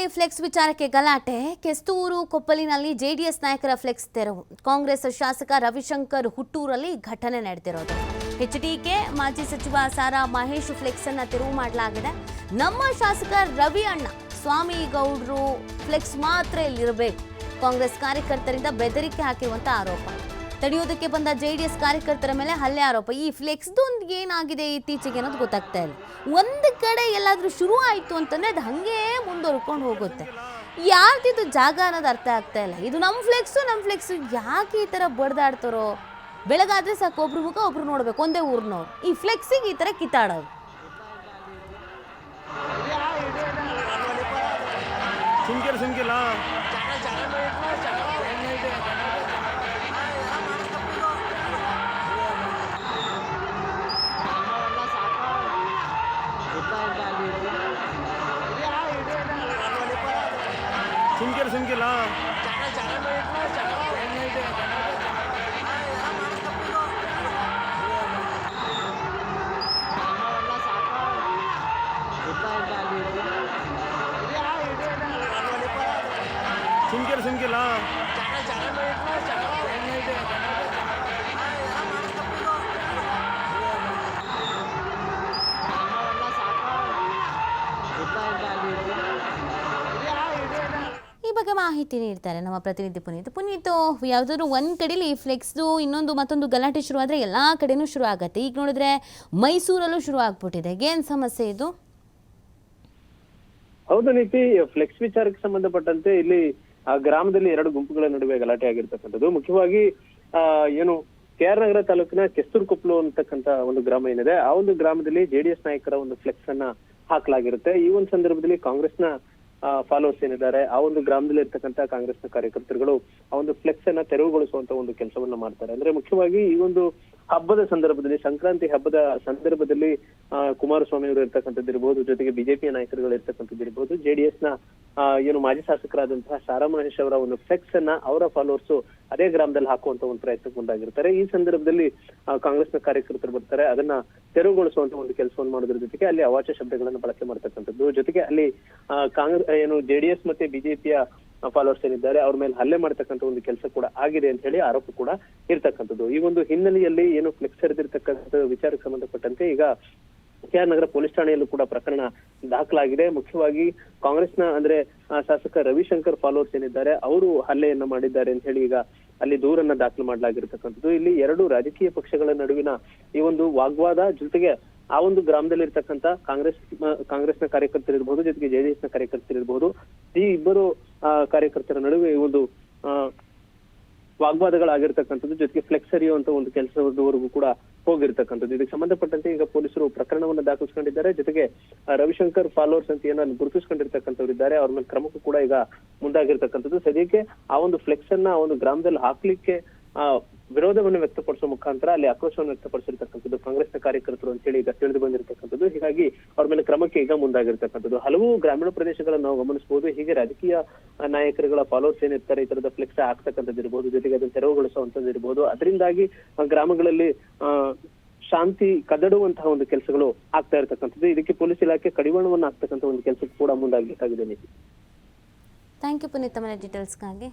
ಬೆಂಗಳೂರಿನಲ್ಲಿ ಫ್ಲೆಕ್ಸ್ ವಿಚಾರಕ್ಕೆ ಗಲಾಟೆ. ಕೆಸ್ತೂರು ಕೊಪ್ಪಲಿನಲ್ಲಿ ಜೆಡಿಎಸ್ ನಾಯಕರ ಫ್ಲೆಕ್ಸ್ ತೆರವು. ಕಾಂಗ್ರೆಸ್ ಶಾಸಕ ರವಿಶಂಕರ್ ಹುಟ್ಟೂರಲ್ಲಿ ಘಟನೆ ನಡೆದಿರೋದು. ಎಚ್ಡಿಕೆ ಮಾಜಿ ಸಚಿವ ಸಾರಾ ಮಹೇಶ್ ಫ್ಲೆಕ್ಸ್ ಅನ್ನ ತೆರವು ಮಾಡಲಾಗಿದೆ. ನಮ್ಮ ಶಾಸಕ ರವಿ ಅಣ್ಣ, ಸ್ವಾಮಿ ಗೌಡ್ರು ಫ್ಲೆಕ್ಸ್ ಮಾತ್ರ ಇಲ್ಲಿರಬೇಕು. ಕಾಂಗ್ರೆಸ್ ಕಾರ್ಯಕರ್ತರಿಂದ ಬೆದರಿಕೆ ಹಾಕಿರುವಂತ ಆರೋಪ. ತಡೆಯೋದಕ್ಕೆ ಬಂದ ಜೆಡಿಎಸ್ ಕಾರ್ಯಕರ್ತರ ಮೇಲೆ ಹಲ್ಲೆ ಆರೋಪ. ಈ ಫ್ಲೆಕ್ಸ್ದೊಂದು ಏನಾಗಿದೆ ಇತ್ತೀಚೆಗೆ ಅನ್ನೋದು ಗೊತ್ತಾಗ್ತಾ ಇಲ್ಲ. ಒಂದು ಕಡೆ ಎಲ್ಲಾದ್ರೂ ಶುರು ಆಯಿತು ಅಂತಂದ್ರೆ ಅದು ಹಂಗೆ ಮುಂದುವರ್ಕೊಂಡು ಹೋಗುತ್ತೆ. ಯಾರ್ದಿದು ಜಾಗ ಅನ್ನೋದು ಅರ್ಥ ಆಗ್ತಾ ಇಲ್ಲ. ಇದು ನಮ್ಮ ಫ್ಲೆಕ್ಸು ನಮ್ಮ ಫ್ಲೆಕ್ಸು. ಯಾಕೆ ಈ ಥರ ಬಡ್ದಾಡ್ತಾರೋ? ಬೆಳಗಾದ್ರೆ ಸಾಕು, ಒಬ್ರು ಮುಖ, ಒಬ್ರು ನೋಡಬೇಕು. ಒಂದೇ ಊರ್ನವ್ರು. ಈ ಫ್ಲೆಕ್ಸಿಗೆ ಈ ಥರ ಕಿತ್ತಾಡೋದು ಸುಮ್ಕಿಲ್ಲ ಸುಮ್ಕಿಲ್ಲ ಸುಮ್ಕಿಲ್ಲ ಸುಮ್ಕಿಲ್ಲ ಸುಮ್ಕಿಲ್ಲ ಈ ಮಾಹಿತಿ ನೀಡ್ತಾರೆ ನಮ್ಮ ಪ್ರತಿನಿಧಿ ಪುನೀತ್. ಪುನೀತ್, ಯಾವುದಾದ್ರು ಒಂದು ಕಡೆಯಲ್ಲಿ ಫ್ಲೆಕ್ಸ್ದು ಇನ್ನೊಂದು ಮತ್ತೊಂದು ಗಲಾಟೆ ಶುರು ಆದರೆ ಎಲ್ಲ ಕಡೆನೂ ಶುರು ಆಗುತ್ತೆ. ಈಗ ನೋಡಿದ್ರೆ ಮೈಸೂರಲ್ಲೂ ಶುರು ಆಗ್ಬಿಟ್ಟಿದೆ. ಏನು ಸಮಸ್ಯೆ ಇದು? ಹೌದು ನೀತಿ ಫ್ಲೆಕ್ಸ್ ವಿಚಾರಕ್ಕೆ ಸಂಬಂಧಪಟ್ಟಂತೆ ಇಲ್ಲಿ ಗ್ರಾಮದಲ್ಲಿ ಎರಡು ಗುಂಪುಗಳ ನಡುವೆ ಗಲಾಟೆ ಆಗಿರ್ತಕ್ಕಂಥದ್ದು. ಮುಖ್ಯವಾಗಿ ಏನು, ಕೆ ಆರ್ ನಗರ ತಾಲೂಕಿನ ಕೆಸ್ತೂರ್ ಕೊಪ್ಪಲು ಅಂತಕ್ಕಂತ ಒಂದು ಗ್ರಾಮ ಏನಿದೆ, ಆ ಒಂದು ಗ್ರಾಮದಲ್ಲಿ ಜೆಡಿಎಸ್ ನಾಯಕರ ಒಂದು ಫ್ಲೆಕ್ಸ್ ಅನ್ನ ಹಾಕಲಾಗಿರುತ್ತೆ. ಈ ಒಂದು ಸಂದರ್ಭದಲ್ಲಿ ಕಾಂಗ್ರೆಸ್ನ ಫಾಲೋವರ್ಸ್ ಏನಿದ್ದಾರೆ, ಆ ಒಂದು ಗ್ರಾಮದಲ್ಲಿ ಇರ್ತಕ್ಕಂತ ಕಾಂಗ್ರೆಸ್ನ ಕಾರ್ಯಕರ್ತರುಗಳು ಆ ಒಂದು ಫ್ಲೆಕ್ಸ್ ಅನ್ನ ತೆರವುಗೊಳಿಸುವಂತ ಒಂದು ಕೆಲಸವನ್ನ ಮಾಡ್ತಾರೆ. ಅಂದ್ರೆ ಮುಖ್ಯವಾಗಿ ಈ ಒಂದು ಹಬ್ಬದ ಸಂದರ್ಭದಲ್ಲಿ, ಸಂಕ್ರಾಂತಿ ಹಬ್ಬದ ಸಂದರ್ಭದಲ್ಲಿ ಕುಮಾರಸ್ವಾಮಿ ಅವರು ಇರ್ತಕ್ಕಂಥದ್ದು ಇರ್ಬೋದು, ಜೊತೆಗೆ ಬಿಜೆಪಿ ನಾಯಕರುಗಳು ಇರ್ತಕ್ಕಂಥದ್ದು ಇರ್ಬೋದು ಜೆಡಿಎಸ್ನ ಏನು ಮಾಜಿ ಶಾಸಕರಾದಂತಹ ಸಾರಾ ಮಹೇಶ್ ಅವರ ಒಂದು ಫ್ಲೆಕ್ಸ್ ಅನ್ನ ಅವರ ಫಾಲೋವರ್ಸ್ ಅದೇ ಗ್ರಾಮದಲ್ಲಿ ಹಾಕುವಂತ ಒಂದು ಪ್ರಯತ್ನಕ್ಕೆ ಮುಂದಾಗಿರ್ತಾರೆ. ಈ ಸಂದರ್ಭದಲ್ಲಿ ಕಾಂಗ್ರೆಸ್ನ ಕಾರ್ಯಕರ್ತರು ಬರ್ತಾರೆ. ಅದನ್ನ ತೆರವುಗೊಳಿಸುವಂತ ಒಂದು ಕೆಲಸವನ್ನು ಮಾಡೋದ್ರ ಜೊತೆಗೆ ಅಲ್ಲಿ ಅವಾಚ್ಯ ಶಬ್ದಗಳನ್ನು ಬಳಕೆ ಮಾಡ್ತಕ್ಕಂಥದ್ದು. ಜೊತೆಗೆ ಅಲ್ಲಿ ಕಾಂಗ್ರೆಸ್, ಏನು ಜೆಡಿಎಸ್ ಮತ್ತೆ ಬಿಜೆಪಿಯ ಫಾಲೋವರ್ಸ್ ಏನಿದ್ದಾರೆ, ಅವ್ರ ಮೇಲೆ ಹಲ್ಲೆ ಮಾಡ್ತಕ್ಕಂಥ ಒಂದು ಕೆಲಸ ಕೂಡ ಆಗಿದೆ ಅಂತ ಹೇಳಿ ಆರೋಪ ಕೂಡ ಇರ್ತಕ್ಕಂಥದ್ದು. ಈ ಒಂದು ಹಿನ್ನೆಲೆಯಲ್ಲಿ ಏನು ಫ್ಲೆಕ್ಸ್ ಹರಿದಿರ್ತಕ್ಕಂಥ ವಿಚಾರಕ್ಕೆ ಸಂಬಂಧಪಟ್ಟಂತೆ ಈಗ ಕೆ ಆರ್ ನಗರ ಪೊಲೀಸ್ ಠಾಣೆಯಲ್ಲೂ ಕೂಡ ಪ್ರಕರಣ ದಾಖಲಾಗಿದೆ. ಮುಖ್ಯವಾಗಿ ಕಾಂಗ್ರೆಸ್ನ ಅಂದ್ರೆ ಶಾಸಕ ರವಿಶಂಕರ್ ಫಾಲೋವರ್ಸ್ ಏನಿದ್ದಾರೆ, ಅವರು ಹಲ್ಲೆಯನ್ನ ಮಾಡಿದ್ದಾರೆ ಅಂತ ಹೇಳಿ ಈಗ ಅಲ್ಲಿ ದೂರನ್ನ ದಾಖಲು ಮಾಡಲಾಗಿರ್ತಕ್ಕಂಥದ್ದು. ಇಲ್ಲಿ ಎರಡು ರಾಜಕೀಯ ಪಕ್ಷಗಳ ನಡುವಿನ ಈ ಒಂದು ವಾಗ್ವಾದ, ಜೊತೆಗೆ ಆ ಒಂದು ಗ್ರಾಮದಲ್ಲಿ ಇರ್ತಕ್ಕಂಥ ಕಾಂಗ್ರೆಸ್ ಕಾಂಗ್ರೆಸ್ನ ಕಾರ್ಯಕರ್ತರಿರ್ಬಹುದು ಜೊತೆಗೆ ಜೆಡಿಎಸ್ನ ಇರಬಹುದು ಈ ಇಬ್ಬರು ಕಾರ್ಯಕರ್ತರ ನಡುವೆ ಈ ಒಂದು ವಾಗ್ವಾದಗಳಾಗಿರ್ತಕ್ಕಂಥದ್ದು, ಜೊತೆಗೆ ಫ್ಲೆಕ್ಸ್ ಅರಿಯುವಂತ ಒಂದು ಕೆಲಸದವರೆಗೂ ಕೂಡ ಹೋಗಿರ್ತಕ್ಕಂಥದ್ದು. ಇದಕ್ಕೆ ಸಂಬಂಧಪಟ್ಟಂತೆ ಈಗ ಪೊಲೀಸರು ಪ್ರಕರಣವನ್ನು ದಾಖಲಿಸಿಕೊಂಡಿದ್ದಾರೆ. ಜೊತೆಗೆ ರವಿಶಂಕರ್ ಫಾಲೋವರ್ಸ್ ಅಂತ ಏನಾದ್ರು ಗುರುತಿಸಿಕೊಂಡಿರ್ತಕ್ಕಂಥವ್ರು ಇದ್ದಾರೆ, ಅವ್ರ ಮೇಲೆ ಕ್ರಮಕ್ಕೂ ಕೂಡ ಈಗ ಮುಂದಾಗಿರ್ತಕ್ಕಂಥದ್ದು. ಸದ್ಯಕ್ಕೆ ಆ ಒಂದು ಫ್ಲೆಕ್ಸ್ ಅನ್ನ ಒಂದು ಗ್ರಾಮದಲ್ಲಿ ಹಾಕ್ಲಿಕ್ಕೆ, ಆ ವಿರೋಧವನ್ನು ವ್ಯಕ್ತಪಡಿಸುವ ಮುಖಾಂತರ ಅಲ್ಲಿ ಆಕ್ರೋಶವನ್ನು ವ್ಯಕ್ತಪಡಿಸಿರ್ತಕ್ಕಂಥದ್ದು ಕಾಂಗ್ರೆಸ್ನ ಕಾರ್ಯಕರ್ತರು ಅಂತ ಹೇಳಿ ಈಗ ತಿಳಿದು ಬಂದಿರತಕ್ಕಂಥದ್ದು. ಹೀಗಾಗಿ ಅವ್ರ ಮೇಲೆ ಕ್ರಮಕ್ಕೆ ಈಗ ಮುಂದಾಗಿರ್ತಕ್ಕಂಥದ್ದು. ಹಲವು ಗ್ರಾಮೀಣ ಪ್ರದೇಶಗಳನ್ನು ನಾವು ಗಮನಿಸಬಹುದು. ಹೀಗೆ ರಾಜಕೀಯ ನಾಯಕರುಗಳ ಫಾಲೋವರ್ಸ್ ಏನಿರ್ತಾರೆ ಈ ತರದ ಫ್ಲೆಕ್ಸ್ ಆಗ್ತಕ್ಕಂಥದ್ದು ಇರಬಹುದು ಜೊತೆಗೆ ಅದನ್ನು ತೆರವುಗೊಳಿಸುವಂತದ್ದು ಇರಬಹುದು ಅದರಿಂದಾಗಿ ಗ್ರಾಮಗಳಲ್ಲಿ ಶಾಂತಿ ಕದಡುವಂತಹ ಒಂದು ಕೆಲಸಗಳು ಆಗ್ತಾ ಇರತಕ್ಕಂಥದ್ದು. ಇದಕ್ಕೆ ಪೊಲೀಸ್ ಇಲಾಖೆ ಕಡಿವಾಣವನ್ನು ಆಗ್ತಕ್ಕಂಥ ಒಂದು ಕೆಲಸಕ್ಕೆ ಕೂಡ ಮುಂದಾಗಬೇಕಾಗಿದೆ ನೀತಿ ಥ್ಯಾಂಕ್ ಯು ಪುನೀತ್ ಡೀಟೇಲ್ಸ್ಗಾಗಿ